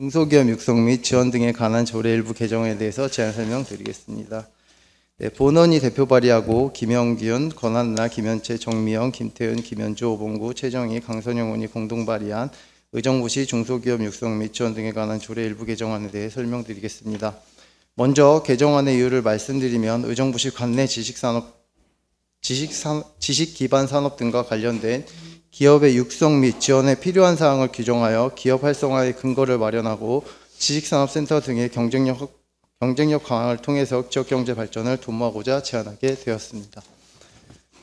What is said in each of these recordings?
중소기업 육성 및 지원 등에 관한 조례 일부 개정에 대해서 제안 설명드리겠습니다. 네, 본원이 대표 발의하고 김영균, 권한나, 김현채, 정미영, 김태은, 김현주, 오봉구, 최정희, 강선영 의원이 공동 발의한 의정부시 중소기업 육성 및 지원 등에 관한 조례 일부 개정안에 대해 설명드리겠습니다. 먼저 개정안의 이유를 말씀드리면 의정부시 관내 지식산업 지식 산, 지식 기반 산업 등과 관련된 기업의 육성 및 지원에 필요한 사항을 규정하여 기업 활성화의 근거를 마련하고 지식산업센터 등의 경쟁력 확- 경쟁력 강화를 통해서 지역 경제 발전을 도모하고자 제안하게 되었습니다.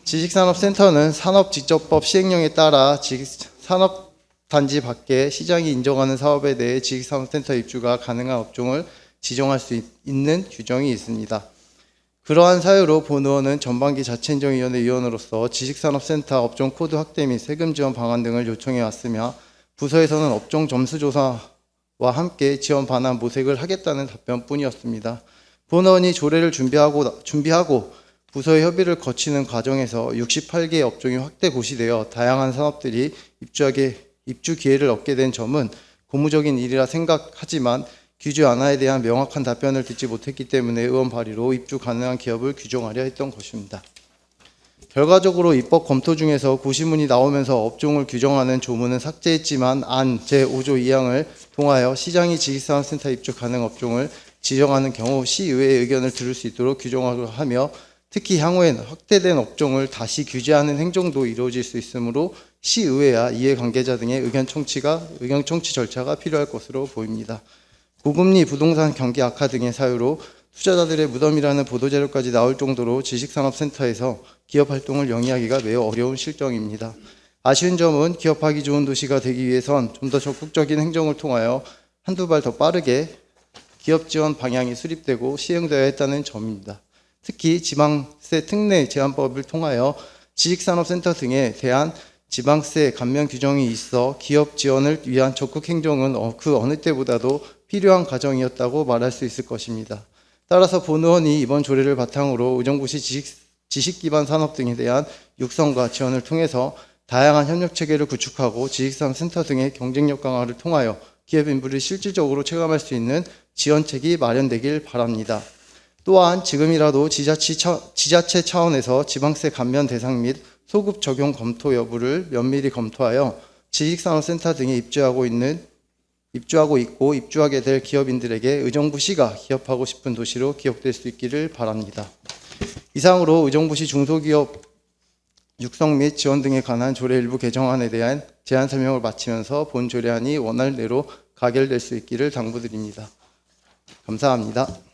지식산업센터는 산업직접법 시행령에 따라 지식- 산업단지 밖에 시장이 인정하는 사업에 대해 지식산업센터 입주가 가능한 업종을 지정할 수 있- 있는 규정이 있습니다. 그러한 사유로 본 의원은 전반기 자치행정위원회 위원으로서 지식산업센터 업종 코드 확대 및 세금 지원 방안 등을 요청해 왔으며 부서에서는 업종 점수 조사와 함께 지원 반환 모색을 하겠다는 답변뿐이었습니다. 본 의원이 조례를 준비하고 준비하고 부서의 협의를 거치는 과정에서 68개 업종이 확대 고시되어 다양한 산업들이 입주하게 입주 기회를 얻게 된 점은 고무적인 일이라 생각하지만 규제 완화에 대한 명확한 답변을 듣지 못했기 때문에 의원 발의로 입주 가능한 기업을 규정하려 했던 것입니다. 결과적으로 입법 검토 중에서 고시문이 나오면서 업종을 규정하는 조문은 삭제했지만 안 제5조 2항을 통하여 시장이 지식산업센터 입주 가능 업종을 지정하는 경우 시의회의 의견을 들을 수 있도록 규정하려 하며 특히 향후엔 확대된 업종을 다시 규제하는 행정도 이루어질 수 있으므로 시의회와 이해관계자 등의 의견 청취가 의견 청취 절차가 필요할 것으로 보입니다. 고금리 부동산 경기 악화 등의 사유로 투자자들의 무덤이라는 보도자료까지 나올 정도로 지식산업센터에서 기업 활동을 영위하기가 매우 어려운 실정입니다. 아쉬운 점은 기업하기 좋은 도시가 되기 위해선 좀 더 적극적인 행정을 통하여 한두 발 더 빠르게 기업 지원 방향이 수립되고 시행되어야 했다는 점입니다. 특히 지방세 특례 제한법을 통하여 지식산업센터 등에 대한 지방세 감면 규정이 있어 기업 지원을 위한 적극 행정은 어- 그 어느 때보다도 필요한 과정이었다고 말할 수 있을 것입니다. 따라서 본 의원이 이번 조례를 바탕으로 의정부시 지식, 지식 기반 산업 등에 대한 육성과 지원을 통해서 다양한 협력 체계를 구축하고 지식산업센터 등의 경쟁력 강화를 통하여 기업 인부를 실질적으로 체감할 수 있는 지원책이 마련되길 바랍니다. 또한 지금이라도 지자체 차원에서 지방세 감면 대상 및 소급 적용 검토 여부를 면밀히 검토하여 지식산업센터 등에 입주하고 있는 입주하고 있고 입주하게 될 기업인들에게 의정부시가 기업하고 싶은 도시로 기억될 수 있기를 바랍니다. 이상으로 의정부시 중소기업 육성 및 지원 등에 관한 조례 일부 개정안에 대한 제안 설명을 마치면서 본 조례안이 원활대로 가결될 수 있기를 당부드립니다. 감사합니다.